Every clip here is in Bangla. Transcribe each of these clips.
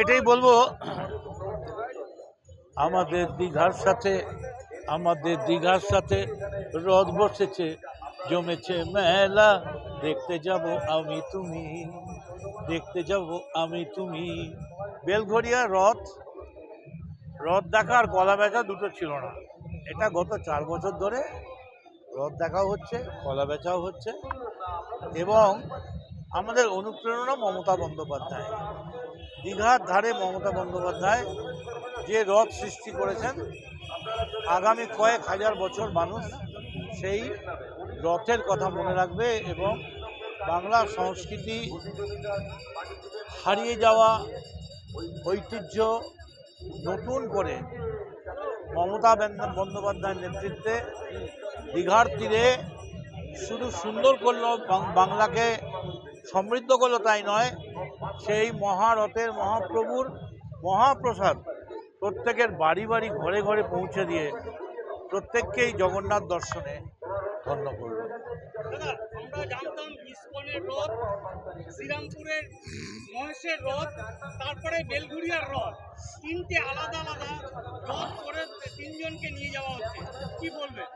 এটাই বলব, আমাদের দীঘার সাথে, আমাদের দীঘার সাথে রথ বসেছে, জমেছে মেলা। দেখতে যাব আমি তুমি, দেখতে যাব আমি তুমি। বেলঘরিয়া রথ রথ দেখা আর কলা বেচা দুটো ছিল না। এটা গত চার বছর ধরে রথ দেখাও হচ্ছে, কলা বেচাও হচ্ছে। এবং আমাদের অনুপ্রেরণা মমতা বন্দ্যোপাধ্যায়। দীঘার ধারে মমতা বন্দ্যোপাধ্যায় যে রথ সৃষ্টি করেছেন, আগামী কয়েক হাজার বছর মানুষ সেই রথের কথা মনে রাখবে এবং বাংলা সংস্কৃতি হারিয়ে যাওয়া ঐতিহ্য নতুন করে মমতা বন্দ- বন্দ্যোপাধ্যায়ের নেতৃত্বে দীঘার তীরে শুধু সুন্দর করল বাংলাকে সমৃদ্ধ করল তাই নয় সেই মহারথের মহাপ্রভুর মহাপ্রসাদ প্রত্যেকের বাড়ি বাড়ি ঘরে ঘরে পৌঁছে দিয়ে প্রত্যেককেই জগন্নাথ দর্শনে ধন্য করবে। আমরা জানতাম ইস্কনের রথ শ্রীরামপুরের মহেশের রথ তারপরে বেলঘুরিয়ার রথ। তিনটে আলাদা আলাদা রথ করে তিনজনকে নিয়ে যাওয়া হচ্ছে। কি বলবেন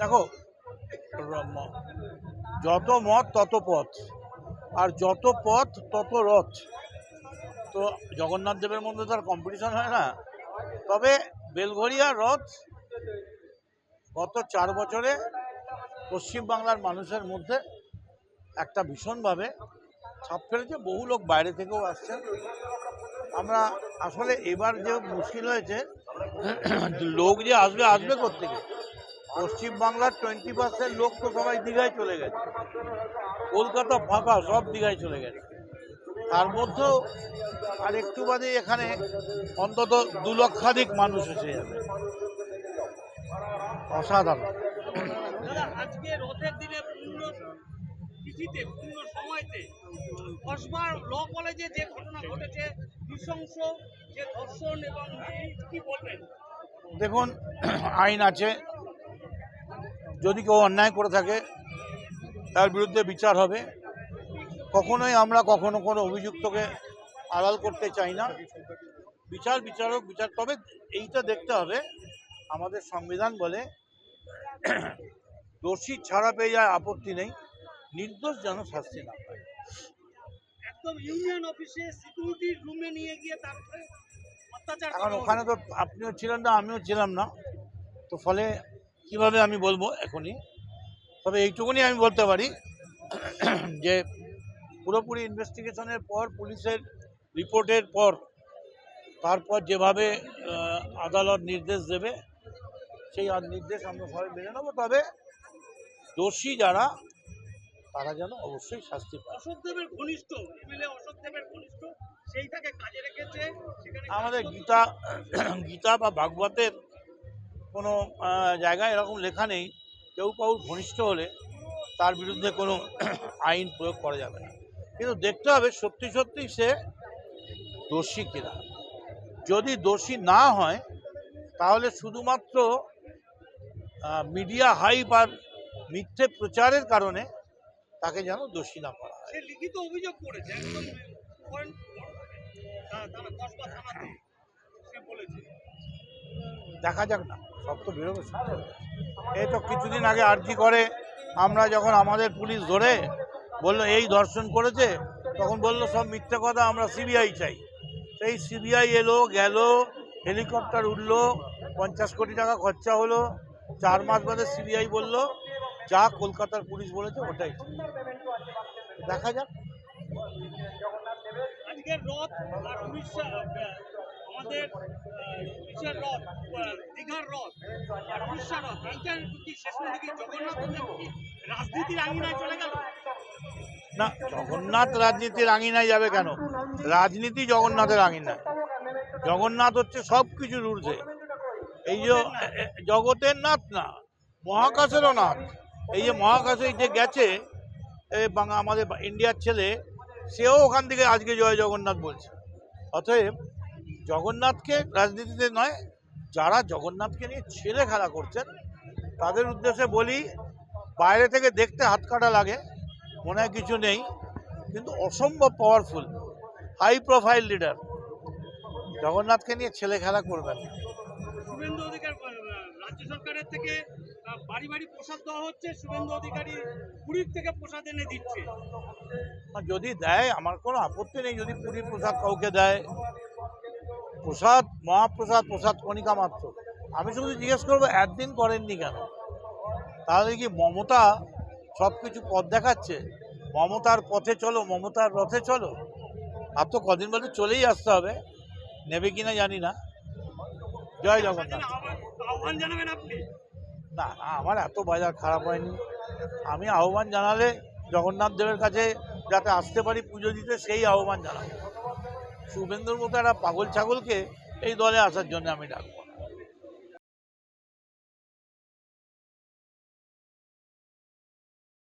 দেখো যত মত তত পথ। আর যত পথ, তত রথ। তো জগন্নাথ দেবের মধ্যে তো আর কম্পিটিশন হয় না। তবে বেলঘরিয়া রথ গত চার বছরে পশ্চিমবাংলার মানুষের মধ্যে একটা ভীষণভাবে ছাপ ফেলেছে। বহু লোক বাইরে থেকেও আসছেন আমরা আসলে এবার যে মুশকিল হয়েছে, লোক যে আসবে আসবে কোথেকে পশ্চিমবাংলার টোয়েন্টি পার্সেন্ট লোক তো সবাই দীঘায় চলে গেছে। কলকাতা ফাঁকা সব দীঘায় চলে গেছে। তার মধ্যেও আর একটু বাদে এখানে অন্তত দু লক্ষাধিক মানুষ এসে যাবে। অসাধারণ। আজকে রথের দিনে পূর্ণ তিথিতে পূর্ণ সময়তে কসবার ল কলেজে যে ঘটনা ঘটেছে নৃশংস যে ধর্ষণ এবং কি বলবেন? দেখুন আইন আছে যদি কেউ অন্যায় করে থাকে তার বিরুদ্ধে বিচার হবে। কখনোই আমরা কখনো কোনো অভিযুক্তকে আড়াল করতে চাই না। বিচার বিচারক বিচার। তবে এইটা দেখতে হবে আমাদের সংবিধান বলে দোষী ছাড়া পেয়ে যায় আপত্তি নেই। নির্দোষ যেন শাস্তি না পায়। একদম ইউনিয়ন অফিসে সিকিউরিটি রুমে নিয়ে গিয়ে তারপরে অত্যাচার এখন ওখানে তো আপনিও ছিলেন না আমিও ছিলাম না। তো ফলে কীভাবে আমি বলব এখনই? তবে এইটুকুনি আমি বলতে পারি যে পুরোপুরি ইনভেস্টিগেশনের পর পুলিশের রিপোর্টের পর তারপর যেভাবে আদালত নির্দেশ দেবে সেই নির্দেশ আমরা সবাই মেনে নেব। তবে দোষী যারা তারা যেন অবশ্যই শাস্তি পায়। ঘনিষ্ঠ এমএলএ অশোক ঘনিষ্ঠ সেইটাকে কাজে রেখেছে আমাদের গীতা গীতা বা ভাগবতের কোনো জায়গায় এরকম লেখা নেই কেউ কাউর ঘনিষ্ঠ হলে তার বিরুদ্ধে কোনো আইন প্রয়োগ করা যাবে না। কিন্তু দেখতে হবে সত্যি সত্যি সে দোষী কিনা। যদি দোষী না হয় তাহলে শুধুমাত্র মিডিয়া হাইপ আর মিথ্যে প্রচারের কারণে তাকে যেন দোষী না করা হয়। লিখিত অভিযোগ করেছে দেখা যাক না। সব তো বেরোবে। এই তো কিছুদিন আগে আর্জি করে, আমরা যখন আমাদের পুলিশ ধরে বলল এই ধর্ষণ করেছে, তখন বলল সব মিথ্যে কথা, আমরা সিবিআই চাই সেই সিবিআই এলো, গেল, হেলিকপ্টার উঠল, পঞ্চাশ কোটি টাকা খরচা হলো, চার মাস বাদে সিবিআই বলল, যা কলকাতার পুলিশ বলেছে ওটাই। দেখা যাক আমাদের রথ দীঘার রথ রথ এইটার কি শেষ জগন্নাথ রাজনীতির আঙিনায় চলে গেল? না, জগন্নাথ রাজনীতির আঙিনায় যাবে কেন? রাজনীতি জগন্নাথের আঙিনায়। জগন্নাথ হচ্ছে সব কিছুর ঊর্ধ্বে। এই যে, জগতের নাথ না, মহাকাশেরও নাথ। এই যে মহাকাশে যে গেছে আমাদের ইন্ডিয়ার ছেলে, সেও ওখান থেকে আজকে জয় জগন্নাথ বলছে। অতএব জগন্নাথকে রাজনীতিতে নয় যারা জগন্নাথকে নিয়ে ছেলে খেলা করছেন তাদের উদ্দেশ্যে বলি বাইরে থেকে দেখতে হাত কাটা লাগে মনে হয় কিছু নেই কিন্তু অসম্ভব পাওয়ারফুল হাই প্রোফাইল লিডার জগন্নাথকে নিয়ে ছেলে খেলা করবেন। শুভেন্দু অধিকার রাজ্য সরকারের থেকে বাড়ি বাড়ি প্রসাদ দেওয়া হচ্ছে শুভেন্দু অধিকারী পুরীর থেকে প্রসাদ এনে দিচ্ছে। আর যদি দেয় আমার কোনো আপত্তি নেই যদি পুরীর প্রসাদ কাউকে দেয়। প্রসাদ মহাপ্রসাদ প্রসাদ কণিকা মাত্র। আমি শুধু জিজ্ঞেস করব একদিন করেননি কেন? তাহলে কি মমতা সব কিছু পথ দেখাচ্ছে? মমতার পথে চলো মমতার রথে চলো। আর তো কদিন বাদে চলেই আসতে হবে। নেবে কিনা জানি না। জয় জগন্নাথ। না না আমার এত বাজার খারাপ হয়নি। আমি আহ্বান জানালে জগন্নাথ দেবের কাছে যাতে আসতে পারি পুজো দিতে সেই আহ্বান জানাব। শুভেন্দুর মতো একটা পাগল ছাগলকে এই দলে আসার জন্য আমি ডাকবো।